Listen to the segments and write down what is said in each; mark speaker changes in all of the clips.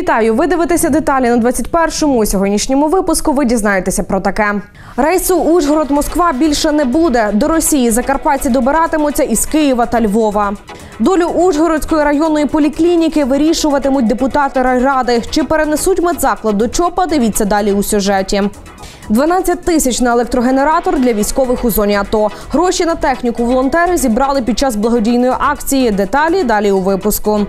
Speaker 1: Вітаю! Ви дивитеся деталі на 21-му. У сьогоднішньому випуску ви дізнаєтеся про таке. Рейсу Ужгород-Москва більше не буде. До Росії закарпатці добиратимуться із Києва та Львова. Долю Ужгородської районної поліклініки вирішуватимуть депутати райради. Чи перенесуть медзаклад до ЧОПа? Дивіться далі у сюжеті. 12 тисяч на електрогенератор для військових у зоні АТО. Гроші на техніку волонтери зібрали під час благодійної акції. Деталі далі у випуску.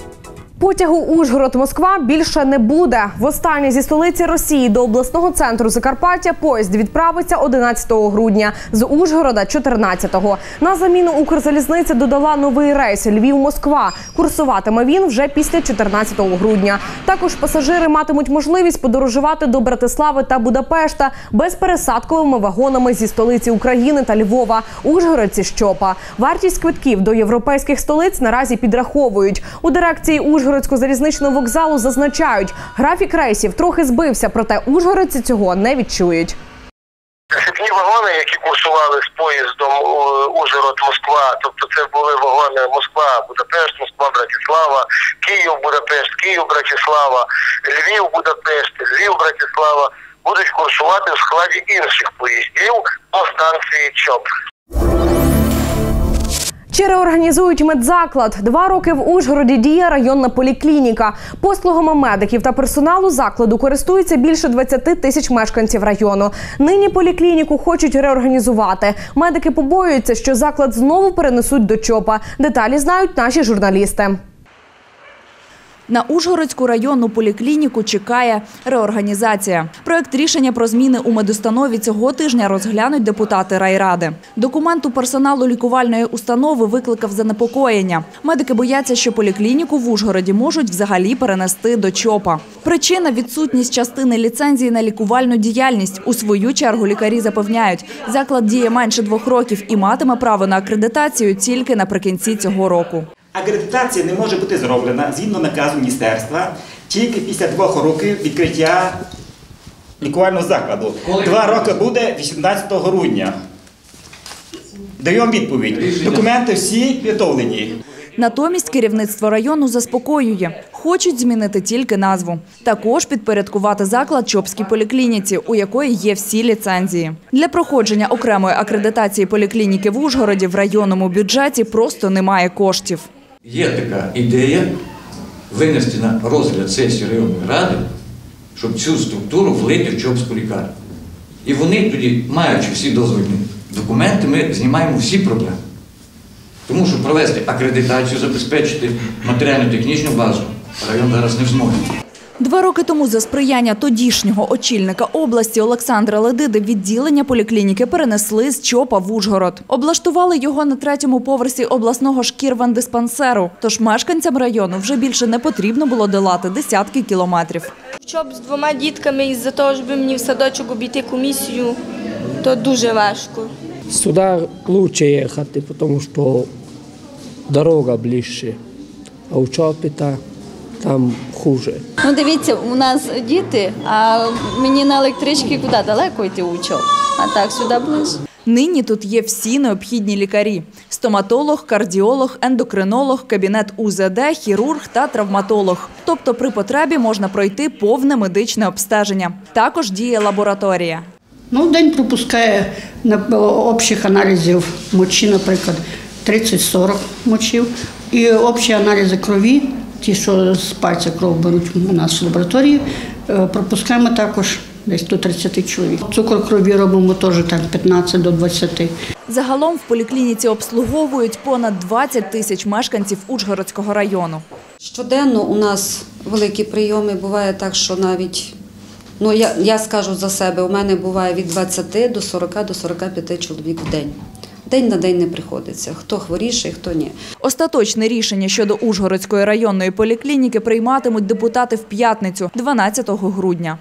Speaker 1: Потягу Ужгород-Москва більше не буде. Востаннє зі столиці Росії до обласного центру Закарпаття поїзд відправиться 11 грудня, з Ужгорода 14-го. На заміну Укрзалізниця додала новий рейс Львів-Москва. Курсуватиме він вже після 14 грудня. Також пасажири матимуть можливість подорожувати до Братислави та Будапешта безпересадковими вагонами зі столиці України та Львова. Ужгородці щопа. Вартість квитків до європейських столиць наразі підраховують. У дирекції Ужгородського залізничного вокзалу зазначають, графік рейсів трохи збився, проте ужгородці цього не відчують.
Speaker 2: Сипні вагони, які курсували з поїздом Ужгород-Москва, тобто це були вагони Москва, Будапешт, Москва, Братислава, Київ, Будапешт, Київ, Братислава, Львів, Будапешт, Львів, Братислава, будуть курсувати в складі інших поїздів по станції ЧОП.
Speaker 1: Чи реорганізують медзаклад? Два роки в Ужгороді діє районна поліклініка. Послугами медиків та персоналу закладу користується більше 20 тисяч мешканців району. Нині поліклініку хочуть реорганізувати. Медики побоюються, що заклад знову перенесуть до ЧОПа. Деталі знають наші журналісти.
Speaker 3: На Ужгородську районну поліклініку чекає реорганізація. Проект рішення про зміни у медустанові цього тижня розглянуть депутати райради. Документ у персоналу лікувальної установи викликав занепокоєння. Медики бояться, що поліклініку в Ужгороді можуть взагалі перенести до ЧОПа. Причина відсутність частини ліцензії на лікувальну діяльність. У свою чергу лікарі запевняють, заклад діє менше двох років і матиме право на акредитацію тільки наприкінці цього року.
Speaker 4: Акредитація не може бути зроблена згідно наказу міністерства тільки після двох років відкриття лікувального закладу. Два роки буде 18 грудня. Даємо відповідь. Документи всі підготовлені.
Speaker 3: Натомість керівництво району заспокоює, хочуть змінити тільки назву. Також підпорядкувати заклад Чопській поліклініці, у якої є всі ліцензії. Для проходження окремої акредитації поліклініки в Ужгороді в районному бюджеті просто немає коштів.
Speaker 5: Є така ідея винести на розгляд сесії районної ради, щоб цю структуру влити в Чопську лікарню. І вони тоді, маючи всі дозвольні документи, ми знімаємо всі проблеми. Тому що провести акредитацію, забезпечити матеріально-технічну базу район зараз не зможе.
Speaker 3: Два роки тому за сприяння тодішнього очільника області Олександра Ледиди відділення поліклініки перенесли з ЧОПа в Ужгород. Облаштували його на третьому поверсі обласного шкірван-диспансеру. Тож мешканцям району вже більше не потрібно було долати десятки кілометрів.
Speaker 6: Щоб з двома дітками із-за того, щоб мені в садочок обійти комісію, то дуже важко.
Speaker 7: Сюда лучше ехать, потому что дорога ближче, а у Чопіта там хуже.
Speaker 8: Ну, дивіться, у нас діти, а мені на електричці куди далеко йти учов, а так сюди ближче.
Speaker 3: Нині тут є всі необхідні лікарі: стоматолог, кардіолог, ендокринолог, кабінет УЗД, хірург та травматолог. Тобто при потребі можна пройти повне медичне обстеження. Також діє лабораторія.
Speaker 9: Ну, день пропускає на общих аналізів мочі, наприклад, 30-40 мочів. І общі аналізи крові, ті, що з пальця кров беруть у нас в лабораторії, е, пропускаємо також десь до 30 чоловік. Цукор крові робимо теж так 15 до 20.
Speaker 3: Загалом в поліклініці обслуговують понад 20 тисяч мешканців Ужгородського району.
Speaker 10: Щоденно у нас великі прийоми. Буває так, що навіть, ну я, я скажу за себе, у мене буває від 20 до 40 до 45 чоловік в день. День на день не приходиться. Хто хворіший, хто ні.
Speaker 3: Остаточне рішення щодо Ужгородської районної поліклініки прийматимуть депутати в п'ятницю, 12 грудня.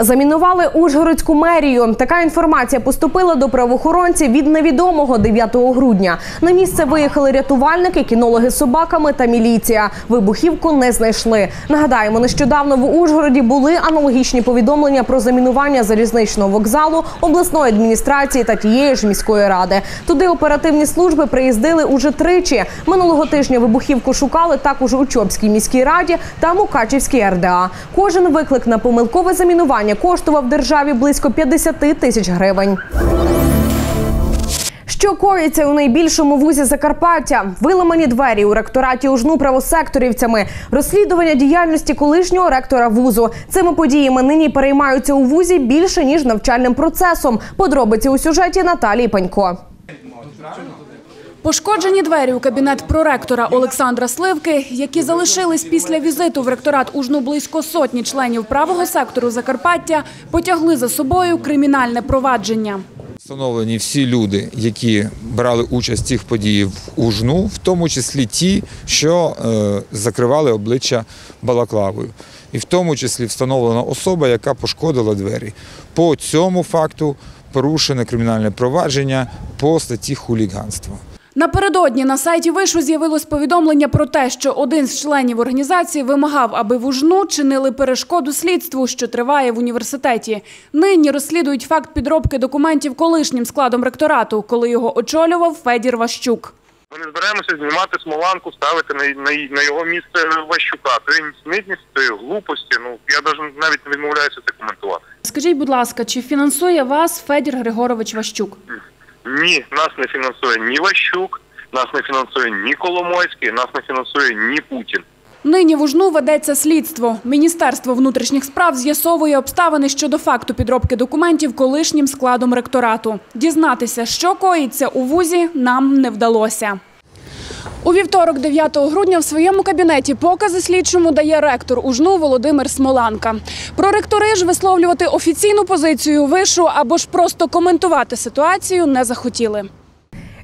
Speaker 1: Замінували Ужгородську мерію. Така інформація поступила до правоохоронців від невідомого 9 грудня. На місце виїхали рятувальники, кінологи з собаками та міліція. Вибухівку не знайшли. Нагадаємо, нещодавно в Ужгороді були аналогічні повідомлення про замінування залізничного вокзалу, обласної адміністрації та тієї ж міської ради. Туди оперативні служби приїздили уже тричі. Минулого тижня вибухівку шукали також у Чопській міській раді та Мукачівській РДА. Кожен виклик на помилкове замінування коштував державі близько 50 тисяч гривень. Що коїться у найбільшому вузі Закарпаття? Виламані двері у ректораті ужну правосекторівцями, розслідування діяльності колишнього ректора вузу. Цими подіями нині переймаються у вузі більше ніж навчальним процесом. Подробиці у сюжеті Наталії Панько.
Speaker 11: Пошкоджені двері у кабінет проректора Олександра Сливки, які залишились після візиту в ректорат ужну близько сотні членів правого сектору Закарпаття, потягли за собою кримінальне провадження.
Speaker 12: Встановлені всі люди, які брали участь в цих подіях в Ужну, в тому числі ті, що е, закривали обличчя балаклавою. І в тому числі встановлена особа, яка пошкодила двері. По цьому факту порушене кримінальне провадження по статті хуліганства.
Speaker 11: Напередодні на сайті Вишу з'явилось повідомлення про те, що один з членів організації вимагав, аби в Ужну чинили перешкоду слідству, що триває в університеті. Нині розслідують факт підробки документів колишнім складом ректорату, коли його очолював Федір Ващук.
Speaker 13: Ми не збираємося знімати смоланку, ставити на, на, на його місце Ващука. Він нісенітність, глупості. Ну я навіть не відмовляюся це коментувати.
Speaker 11: Скажіть, будь ласка, чи фінансує вас Федір Григорович Ващук?
Speaker 13: Ні, нас не фінансує ні Ващук, нас не фінансує ні Коломойський, нас не фінансує ні Путін.
Speaker 11: Нині в Ужну ведеться слідство. Міністерство внутрішніх справ з'ясовує обставини щодо факту підробки документів колишнім складом ректорату. Дізнатися, що коїться у вузі, нам не вдалося. У вівторок, 9 грудня, в своєму кабінеті покази слідчому дає ректор УЖНУ Володимир Смоланка. Про ректори ж висловлювати офіційну позицію вишу або ж просто коментувати ситуацію не захотіли.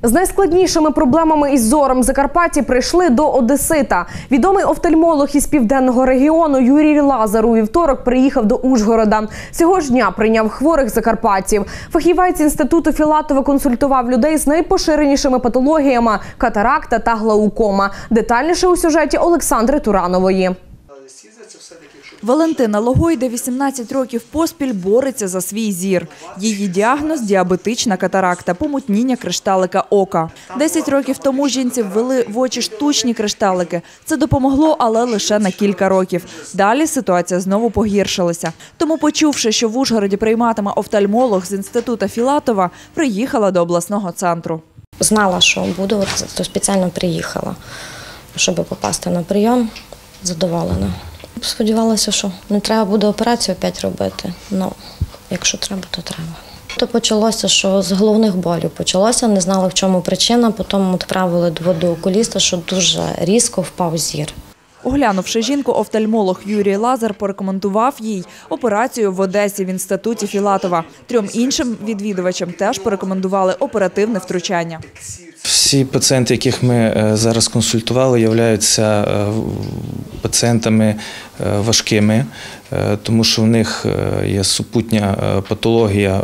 Speaker 1: З найскладнішими проблемами із зором Закарпатті прийшли до Одесита. Відомий офтальмолог із південного регіону Юрій Лазар у вівторок приїхав до Ужгорода. Цього ж дня прийняв хворих закарпатців. Фахівець інституту Філатова консультував людей з найпоширенішими патологіями катаракта та глаукома. Детальніше у сюжеті Олександри Туранової.
Speaker 3: Валентина Логойда 18 років поспіль бореться за свій зір. Її діагноз – діабетична катаракта, помутніння кришталика ока. 10 років тому жінці ввели в очі штучні кришталики. Це допомогло, але лише на кілька років. Далі ситуація знову погіршилася. Тому, почувши, що в Ужгороді прийматиме офтальмолог з інституту Філатова, приїхала до обласного центру.
Speaker 14: Знала, що буду, то спеціально приїхала, щоб попасти на прийом. Задоволена. Сподівалася, що не треба буде операцію опять робити. Ну, якщо треба, то треба. То почалося, що з головних болів почалося, не знала, в чому причина. Потім відправили до окуліста, що дуже різко впав зір.
Speaker 3: Оглянувши жінку, офтальмолог Юрій Лазар порекомендував їй операцію в Одесі в інституті Філатова. Трьом іншим відвідувачам теж порекомендували оперативне втручання.
Speaker 15: Всі пацієнти, яких ми е, зараз консультували, являються е, пацієнтами е, важкими, тому що в них є супутня патологія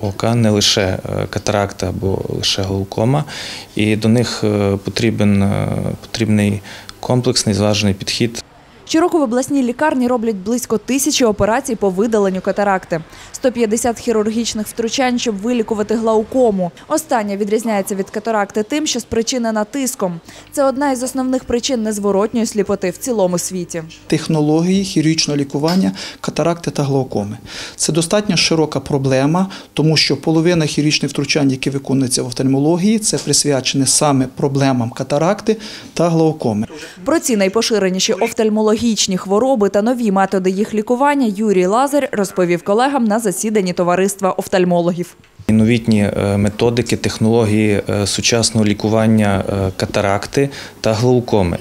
Speaker 15: ока, не лише катаракта або лише глаукома, і до них потрібен потрібний комплексний зважений підхід.
Speaker 3: Щороку в обласній лікарні роблять близько тисячі операцій по видаленню катаракти, 150 хірургічних втручань, щоб вилікувати глаукому. Остання відрізняється від катаракти тим, що спричинена тиском. Це одна із основних причин незворотньої сліпоти в цілому світі.
Speaker 16: Технології хірургічного лікування катаракти та глаукоми. Це достатньо широка проблема, тому що половина хірургічних втручань, які виконуються в офтальмології, це присвячені саме проблемам катаракти та глаукоми.
Speaker 3: Про ці найпоширеніші офтальмологічні хвороби та нові методи їх лікування Юрій Лазар розповів колегам на засіданні товариства офтальмологів.
Speaker 15: Новітні методики, технології сучасного лікування катаракти та глаукоми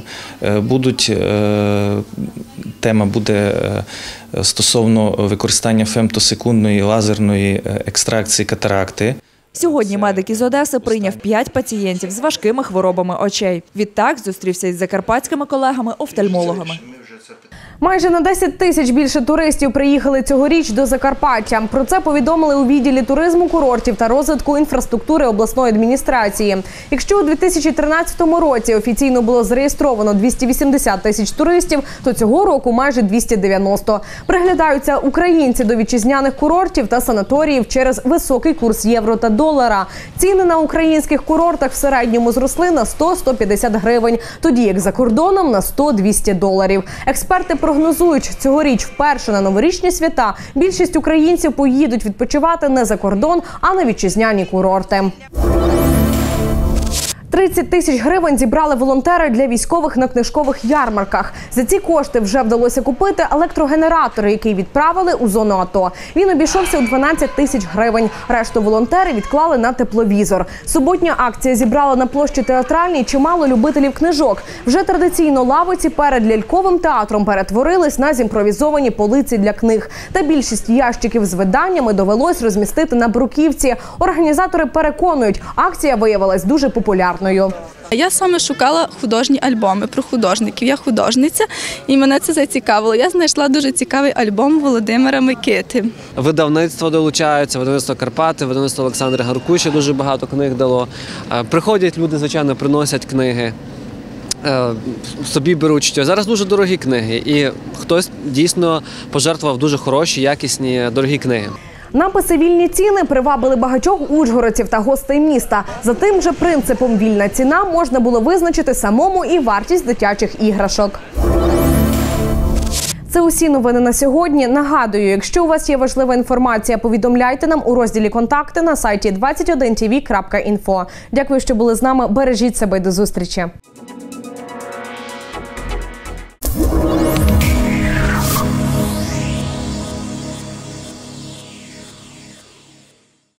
Speaker 15: будуть тема буде стосовно використання фемтосекундної лазерної екстракції катаракти.
Speaker 3: Сьогодні медик із Одеси прийняв 5 пацієнтів з важкими хворобами очей. Відтак зустрівся із закарпатськими колегами-офтальмологами.
Speaker 1: Майже на 10 тисяч більше туристів приїхали цьогоріч до Закарпаття. Про це повідомили у відділі туризму, курортів та розвитку інфраструктури обласної адміністрації. Якщо у 2013 році офіційно було зареєстровано 280 тисяч туристів, то цього року майже 290. Приглядаються українці до вітчизняних курортів та санаторіїв через високий курс євро та долара. Ціни на українських курортах в середньому зросли на 100-150 гривень, тоді як за кордоном на 100-200 доларів. Експерти прогнозують, цьогоріч вперше на новорічні свята більшість українців поїдуть відпочивати не за кордон, а на вітчизняні курорти. 30 тисяч гривень зібрали волонтери для військових на книжкових ярмарках. За ці кошти вже вдалося купити електрогенератор, який відправили у зону АТО. Він обійшовся у 12 тисяч гривень. Решту волонтери відклали на тепловізор. Суботня акція зібрала на площі театральній чимало любителів книжок. Вже традиційно лавиці перед ляльковим театром перетворились на зімпровізовані полиці для книг. Та більшість ящиків з виданнями довелось розмістити на бруківці. Організатори переконують, акція виявилась дуже популярною.
Speaker 17: Я саме шукала художні альбоми про художників. Я художниця, і мене це зацікавило. Я знайшла дуже цікавий альбом Володимира Микити.
Speaker 18: Видавництво долучаються, видавництво Карпати, видавництво Олександра Гаркуші дуже багато книг дало. Е, Приходять люди, звичайно, приносять книги. е, Собі беруть що зараз дуже дорогі книги, і хтось дійсно пожертвував дуже хороші, якісні, дорогі книги.
Speaker 1: Написи вільні ціни привабили багатьох ужгородців та гостей міста. За тим же принципом вільна ціна можна було визначити самому і вартість дитячих іграшок. Це усі новини на сьогодні. Нагадую, якщо у вас є важлива інформація, повідомляйте нам у розділі контакти на сайті 21tv.info. Дякую, що були з нами. Бережіть себе і до зустрічі.